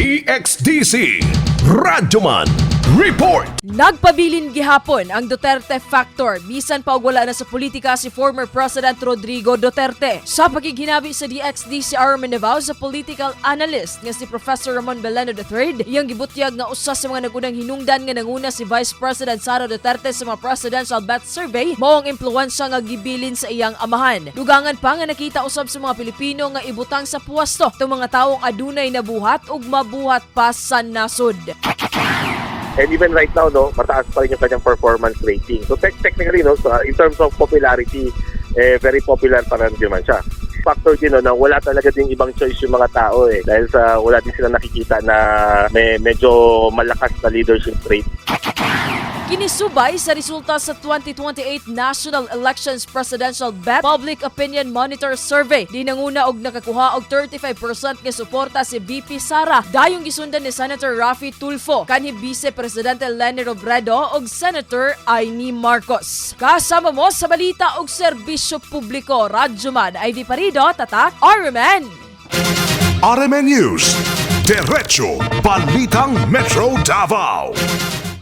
DXDC Radyoman Report Nagpabilin gihapon ang Duterte factor bisan pa wala na sa politika si former President Rodrigo Duterte. Sa pakighinabi sa DXD si Armin Navao sa political analyst nga si Professor Ramon Beleno III, iyang gibutyag nga usa sa mga nagunang hinungdan nga nanguna si Vice President Sara Duterte sa mga presidential bet survey mao ang impluwensya nga gibilin sa iyang amahan. Dugangan pa nga nakita usab sa mga Pilipino nga ibutang sa puwesto itong mga taong adunay nabuhat ug mabuhat pa sa nasod. And even right now, no, mataas pa rin yung kanyang performance rating. So tech technically, no, so, uh, in terms of popularity, eh, very popular pa rin naman siya. Factor din no, na wala talaga din ibang choice yung mga tao eh. Dahil sa wala din sila nakikita na may medyo malakas na leadership trait. Kinisubay sa resulta sa 2028 National Elections Presidential BEP Public Opinion Monitor Survey. Di nanguna og nakakuha og 35% nga suporta si VP Sara. Dayong gisundan ni Senator Rafi Tulfo, kanhi Vice Presidente Leni Robredo og Senator Aini Marcos. Kasama mo sa balita og serbisyo publiko, Radyoman Ivy Parido, Tatak, RMN. RMN News Diretso Balitang Metro Davao